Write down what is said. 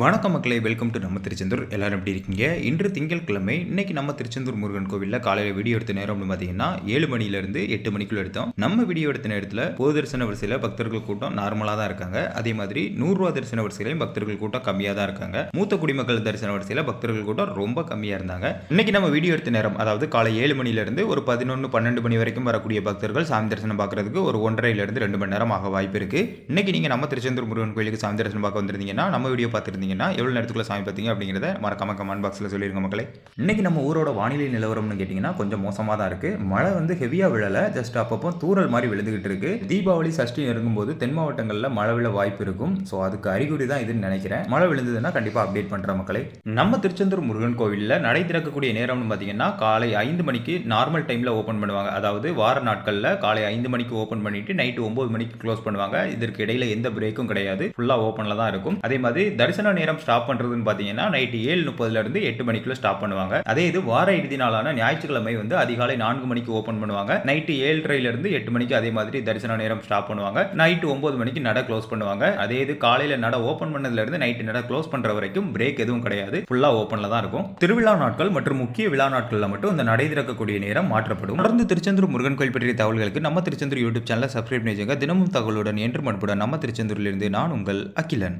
வணக்கம் மக்களே welcome to நம்ம திருச்செந்தூர். எல்லாரும் எப்படி இருக்கீங்க? இன்று திங்கட்கிழமை இன்னைக்கு நம்ம திருச்செந்தூர் முருகன் கோவிலில் காலையில் வீடியோ எடுத்த அப்படின்னு பார்த்தீங்கன்னா ஏழு மணிலேருந்து எட்டு மணிக்குள்ள எடுத்தோம். நம்ம வீடியோ எடுத்த நேரத்தில் பொது தரிசன வரிசையில் பக்தர்கள் கூட்டம் நார்மலாக தான் இருக்காங்க. அதே மாதிரி நூறுரூவா தரிசன வரிசையிலையும் பக்தர்கள் கூட்டம் கம்மியாக தான் இருக்காங்க. மூத்த குடிமக்கள் தரிசன வரிசையில் பக்தர்கள் கூட்டம் ரொம்ப கம்மியாக இருந்தாங்க. இன்னைக்கு நம்ம வீடியோ எடுத்த நேரம் அதாவது காலை ஏழு மணிலேருந்து ஒரு பதினொன்று பன்னெண்டு மணி வரைக்கும் வரக்கூடிய பக்தர்கள் சாமி தரிசனம் பார்க்கறதுக்கு ஒரு ஒன்றரைலேருந்து ரெண்டு மணி நேரம் ஆக வாய்ப்பு இருக்கு. இன்னைக்கு நீங்கள் நம்ம திருச்செந்தூர் முருகன் கோயிலுக்கு சாமி தரிசனம் பார்க்க வந்திருந்தீங்கன்னா நம்ம வீடியோ இருந்தீங்கன்னா எவ்வளோ நேரத்துக்குள்ள சாமி பார்த்தீங்க அப்படிங்கிறத மறக்காம கமெண்ட் பாக்ஸில் சொல்லியிருங்க மக்களே. இன்னைக்கு நம்ம ஊரோட வானிலை நிலவரம்னு கேட்டிங்கன்னா கொஞ்சம் மோசமாக தான் இருக்குது மழை வந்து ஹெவியாக விழலை. ஜஸ்ட் அப்பப்போ தூரல் மாதிரி விழுந்துகிட்டு இருக்கு. தீபாவளி சஷ்டி நெருங்கும்போது தென் மாவட்டங்களில் மழை விழ வாய்ப்பு இருக்கும். ஸோ அதுக்கு அறிகுறி தான் இதுன்னு நினைக்கிறேன். மழை விழுந்ததுன்னா கண்டிப்பாக அப்டேட் பண்ணுற மக்களே. நம்ம திருச்செந்தூர் முருகன் கோவிலில் நடை திறக்கக்கூடிய நேரம்னு பார்த்தீங்கன்னா காலை ஐந்து மணிக்கு நார்மல் டைமில் ஓப்பன் பண்ணுவாங்க. அதாவது வார நாட்களில் காலை ஐந்து மணிக்கு ஓப்பன் பண்ணிட்டு நைட்டு ஒம்பது மணிக்கு க்ளோஸ் பண்ணுவாங்க. இதற்கு இடையில எந்த பிரேக்கும் கிடையாது. ஃபுல்லாக ஓப்பனில் தான் இருக்கும். அதே மாதிரி தரிசன நேரம் ஸ்டாப் பண்ணுறதுன்னு பார்த்தீங்கன்னா நைட்டு ஏழு முப்பதுல இருந்து எட்டு மணிக்குள்ள ஸ்டாப் பண்ணுவாங்க. அதே இது வார இறுதி நாளான ஞாயிற்றுக்கிழமை வந்து அதிகாலை நான்கு மணிக்கு ஓப்பன் பண்ணுவாங்க. நைட்டு ஏழரைல இருந்து எட்டு மணிக்கு அதே மாதிரி தரிசன நேரம் ஸ்டாப் பண்ணுவாங்க. நைட்டு ஒன்பது மணிக்கு நட க்ளோஸ் பண்ணுவாங்க. அதே இது காலையில் நட ஓப்பன் பண்ணதுல இருந்து நைட்டு நட க்ளோஸ் பண்ற வரைக்கும் பிரேக் எதுவும் கிடையாது. ஃபுல்லா ஓப்பன்ல தான் இருக்கும். திருவிழா நாட்கள் மற்றும் முக்கிய விழா நாட்களில் மட்டும் இந்த நடை திறக்கக்கூடிய நேரம் மாற்றப்படும். தொடர்ந்து திருச்செந்தூர் முருகன் கோயில் பற்றிய தகவல்களுக்கு நம்ம திருச்செந்தூர் யூடியூப் சேனலை சப்ஸ்கிரைப் பண்ணி தினமும் தகவலுடன் என்று மண்புடன் நம்ம திருச்செந்தூரிலிருந்து நான் உங்கள் அகிலன்.